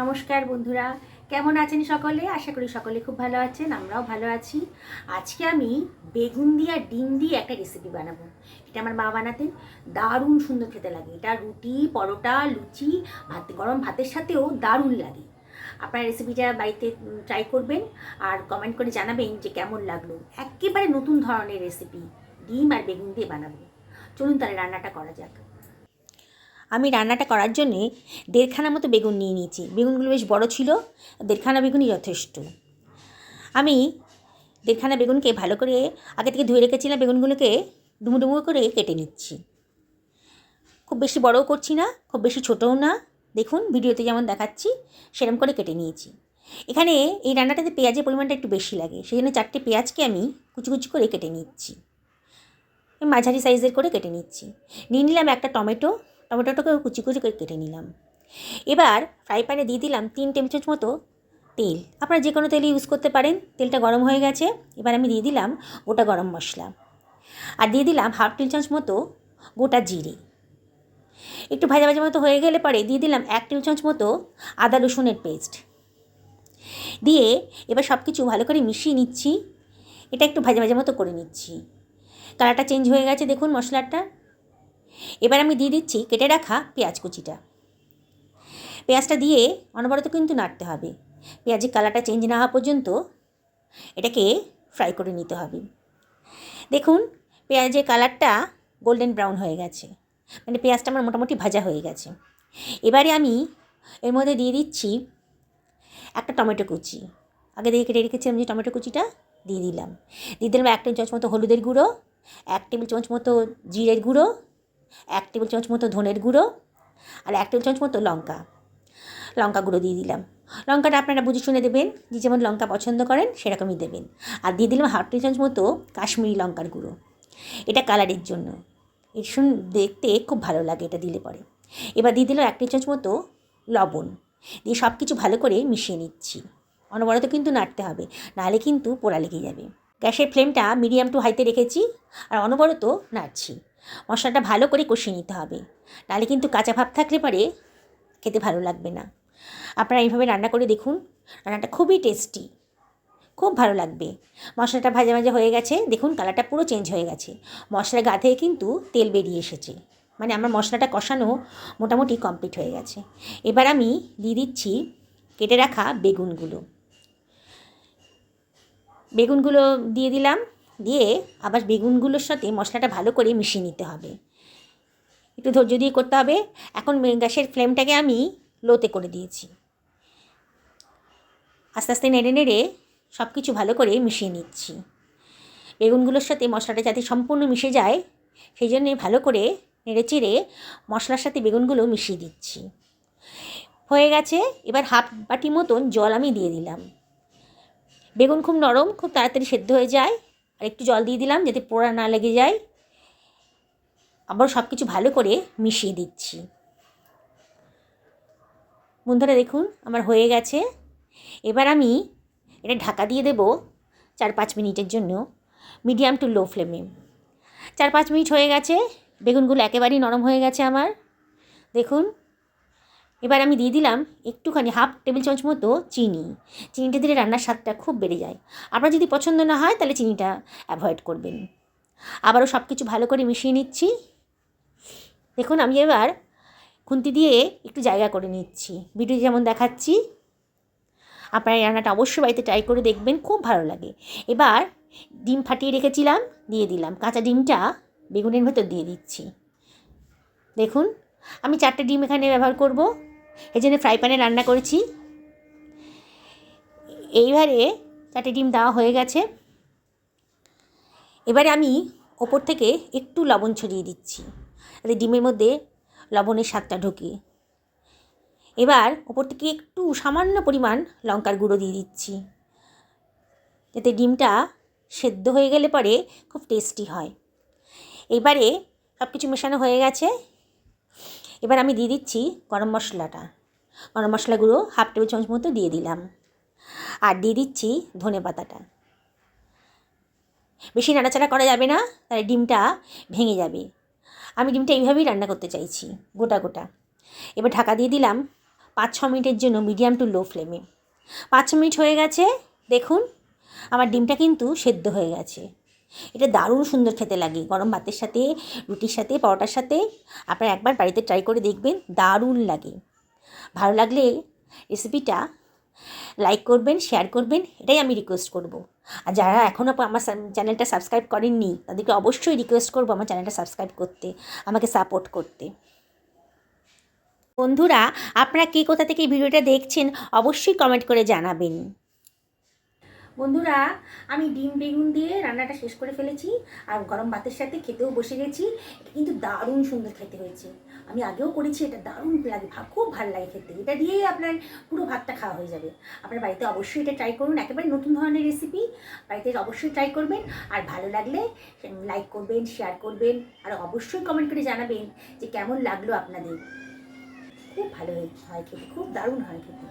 নমস্কার বন্ধুরা, কেমন আছেন সকলে? আশা করি সকলে খুব ভালো আছেন, আমরাও ভালো আছি। আজকে আমি বেগুন দিয়ে ডিম দিয়ে একটা রেসিপি বানাবো। এটা আমার মা বানাতেন, দারুণ সুন্দর খেতে লাগে। এটা রুটি, পরোটা, লুচি, ভাত, গরম ভাতের সাথেও দারুণ লাগে। আপনারা রেসিপিটা বাড়িতে ট্রাই করবেন আর কমেন্ট করে জানাবেন যে কেমন লাগল। একেবারে নতুন ধরনের রেসিপি ডিম আর বেগুন দিয়ে বানাবো। চলুন তাহলে রান্নাটা করা যাক। আমি রান্নাটা করার জন্যে দেড়খানা মতো বেগুন নিয়ে নিয়েছি। বেগুনগুলো বেশ বড় ছিল, দেড়খানা বেগুনই যথেষ্ট। আমি দেড়খানা বেগুনকে ভালো করে আগে থেকে ধুয়ে রেখেছিলাম, বেগুনগুলোকে ডুমো ডুমো করে কেটে নিচ্ছি। খুব বেশি বড়ও করছি না, খুব বেশি ছোটও না। দেখুন, ভিডিওতে যেমন দেখাচ্ছি সেরকম করে কেটে নিয়েছি। এখানে এই রান্নাটাতে পেঁয়াজের পরিমাণটা একটু বেশি লাগে সেই জন্য চারটে পেঁয়াজকে আমি কুচি কুচি করে কেটে নিচ্ছি। মাঝারি সাইজের করে কেটে নিচ্ছি। নিয়ে নিলাম একটা টমেটো টমেটোটাকেও কুচি কুচি করে কেটে নিলাম। এবার ফ্রাই প্যানে দিয়ে দিলাম তিন টেবিল চামচ মতো তেল। আপনারা যে কোনো তেল ইউজ করতে পারেন। তেলটা গরম হয়ে গেছে। এবার আমি দিয়ে দিলাম গোটা গরম মশলা। আর দিয়ে দিলাম হাফ টেবিল চামচ মতো গোটা জিরে। একটু ভাজা ভাজা মতো হয়ে গেলে পরে দিয়ে দিলাম এক টেবিল চামচ মতো আদা রসুনের পেস্ট। দিয়ে এবার সব কিছু ভালো করে মিশিয়ে নিচ্ছি। এটা একটু ভাজা ভাজা মতো করে নিচ্ছি। কালারটা চেঞ্জ হয়ে গেছে দেখুন মশলাটা। এবার আমি দিয়ে দিচ্ছি, কেটে রাখা পেঁয়াজ কুচিটা। পেঁয়াজটা দিয়ে অনবরত কিন্তু নাড়তে হবে। পেঁয়াজের কালারটা চেঞ্জ না হওয়া পর্যন্ত এটাকে ফ্রাই করে নিতে হবে। দেখুন, পেঁয়াজের কালারটা গোল্ডেন ব্রাউন হয়ে গেছে। মানে পেঁয়াজটা আমার মোটামুটি ভাজা হয়ে গেছে। এবারে আমি এর মধ্যে দিয়ে দিচ্ছি একটা টমেটো কুচি। আগে দিয়ে কেটে রেখেছিলাম যে টমেটো কুচিটা, দিয়ে দিলাম। দিয়ে দিলাম এক টেবিল চামচ মতো হলুদের গুঁড়ো, এক টেবিল চামচ মতো জিরের গুঁড়ো এক টেবিল চামচ মতো ধনের গুঁড়ো আর এক টেবিল চামচ মতো লঙ্কা। লঙ্কা গুঁড়ো দিয়ে দিলাম। লঙ্কাটা আপনারা বুঝে শুনে দেবেন যে যেমন লঙ্কা পছন্দ করেন সেরকমই দেবেন। আর দিয়ে দিলাম হাফ টেবিল চামচ মতো কাশ্মীরি লঙ্কার গুঁড়ো। এটা কালারের জন্য। এর শুন, দেখতে খুব ভালো লাগে এটা দিলে পরে। এবার দিয়ে দিলাম এক টেবিল চামচ মতো লবণ। দিয়ে সব কিছু ভালো করে মিশিয়ে নিচ্ছি। অনবরত কিন্তু নাড়তে হবে, নাহলে কিন্তু পোড়া লেগে যাবে। গ্যাসের ফ্লেমটা মিডিয়াম টু হাইতে রেখেছি আর অনবরত নাড়ছি। মশলাটা ভালো করে কষিয়ে নিতে হবে। নাহলে কিন্তু কাঁচা ভাব থাকলে পরে খেতে ভালো লাগবে না। আপনারা এইভাবে রান্না করে দেখুন, রান্নাটা খুবই টেস্টি খুব ভালো লাগবে। মশলাটা ভাজা ভাজা হয়ে গেছে, দেখুন কালারটা পুরো চেঞ্জ হয়ে গেছে। মশলার গা থেকে কিন্তু তেল বেরিয়ে এসেছে। মানে আমার মশলাটা কষানো মোটামুটি কমপ্লিট হয়ে গেছে। এবার আমি দিয়ে দিচ্ছি কেটে রাখা বেগুনগুলো। বেগুনগুলো দিয়ে দিলাম দিয়ে আবার বেগুনগুলোর সাথে মশলাটা ভালো করে মিশিয়ে নিতে হবে। একটু ধৈর্য দিয়ে করতে হবে। এখন গ্যাসের ফ্লেমটাকে আমি লোতে করে দিয়েছি। আস্তে আস্তে নেড়ে নেড়ে সব কিছু ভালো করে মিশিয়ে নিচ্ছি। বেগুনগুলোর সাথে মশলাটা যাতে সম্পূর্ণ মিশে যায়, সেই জন্যে ভালো করে নেড়ে চেড়ে মশলার সাথে বেগুনগুলো মিশিয়ে দিচ্ছি। হয়ে গেছে, এবার হাফ বাটি মতন জল আমি দিয়ে দিলাম। বেগুন খুব নরম, খুব তাড়াতাড়ি সেদ্ধ হয়ে যায়। একটু জল দিয়ে দিলাম যাতে পোড়া না লেগে যায়। আবার সব কিছু ভালো করে মিশিয়ে দিচ্ছি। বন্ধুরা দেখুন, আমার হয়ে গেছে। এবার আমি এটা ঢাকা দিয়ে দেব চার পাঁচ মিনিটের জন্য, মিডিয়াম টু লো ফ্লেমে। চার পাঁচ মিনিট হয়ে গেছে, বেগুনগুলো একেবারেই নরম হয়ে গেছে আমার। দেখুন এবার আমি দিয়ে দিলাম একটুখানি হাফ টেবিল চামচ মতো চিনি। চিনিটা দিলে রান্নার স্বাদটা খুব বেড়ে যায়। আপনার যদি পছন্দ না হয় তাহলে চিনিটা অ্যাভয়েড করবেন। আবারও সব কিছু ভালো করে মিশিয়ে নিচ্ছি। দেখুন, আমি এবার খুন্তি দিয়ে একটু জায়গা করে নিচ্ছি। ভিডিও যেমন দেখাচ্ছি, আপনারা রান্নাটা অবশ্যই বাড়িতে ট্রাই করে দেখবেন, খুব ভালো লাগে। এবার ডিম ফাটিয়ে রেখেছিলাম, দিয়ে দিলাম। কাঁচা ডিমটা বেগুনের ভেতর দিয়ে দিচ্ছি। দেখুন, আমি চারটে ডিম এখানে ব্যবহার করব। এই জন্য ফ্রাই প্যানে রান্না করেছি। এইবারে চারটে ডিম দেওয়া হয়ে গেছে। এবারে আমি ওপর থেকে একটু লবণ ছড়িয়ে দিচ্ছি, যাতে ডিমের মধ্যে লবণের স্বাদটা ঢোকে। এবার ওপর থেকে একটু সামান্য পরিমাণ লঙ্কার গুঁড়ো দিয়ে দিচ্ছি, যাতে ডিমটা সেদ্ধ হয়ে গেলে পরে খুব টেস্টি হয়। এবারে সব কিছু মেশানো হয়ে গেছে। এবার আমি দিয়ে দিচ্ছি গরম মশলাটা। গরম মশলাগুলো হাফ টেবিল চামচ মতো দিয়ে দিলাম। আর দিয়ে দিচ্ছি ধনে পাতাটা। বেশি নাড়াচাড়া করা যাবে না, তাহলে ডিমটা ভেঙে যাবে। আমি ডিমটা এইভাবেই রান্না করতে চাইছি, গোটা গোটা। এবার ঢাকা দিয়ে দিলাম পাঁচ ছ মিনিটের জন্য মিডিয়াম টু লো ফ্লেমে। পাঁচ ছ মিনিট হয়ে গেছে, দেখুন, আমার ডিমটা কিন্তু সেদ্ধ হয়ে গেছে। এটা দারুণ সুন্দর খেতে লাগে। গরম ভাতের সাথে, রুটির সাথে, পরোটার সাথে আপনারা একবার বাড়িতে ট্রাই করে দেখবেন, দারুণ লাগে। ভালো লাগলে রেসিপিটা লাইক করবেন শেয়ার করবেন, এটাই আমি রিকোয়েস্ট করব। আর যারা এখনও আমার চ্যানেলটা সাবস্ক্রাইব করেননি, তাদেরকে অবশ্যই রিকোয়েস্ট করব আমার চ্যানেলটা সাবস্ক্রাইব করতে, আমাকে সাপোর্ট করতে। বন্ধুরা, আপনারা কে কোথা থেকে ভিডিওটা দেখছেন, অবশ্যই কমেন্ট করে জানাবেন। বন্ধুরা, আমি ডিম বেগুন দিয়ে রান্নাটা শেষ করে ফেলেছি আর গরম ভাতের সাথে খেতেও বসে গেছি। কিন্তু দারুণ সুন্দর খেতে হয়েছে। আমি আগেও করেছি, এটা দারুণ লাগে খুব ভালো লাগে খেতে। এটা দিয়েই আপনার পুরো ভাতটা খাওয়া হয়ে যাবে। আপনার বাড়িতে অবশ্যই এটা ট্রাই করুন, একেবারে নতুন ধরনের রেসিপি বাড়িতে অবশ্যই ট্রাই করবেন। আর ভালো লাগলে লাইক করবেন শেয়ার করবেন, আর অবশ্যই কমেন্ট করে জানাবেন যে কেমন লাগল আপনাদের। খুব ভালো হয় খেতে, খুব দারুণ হয় খেতে।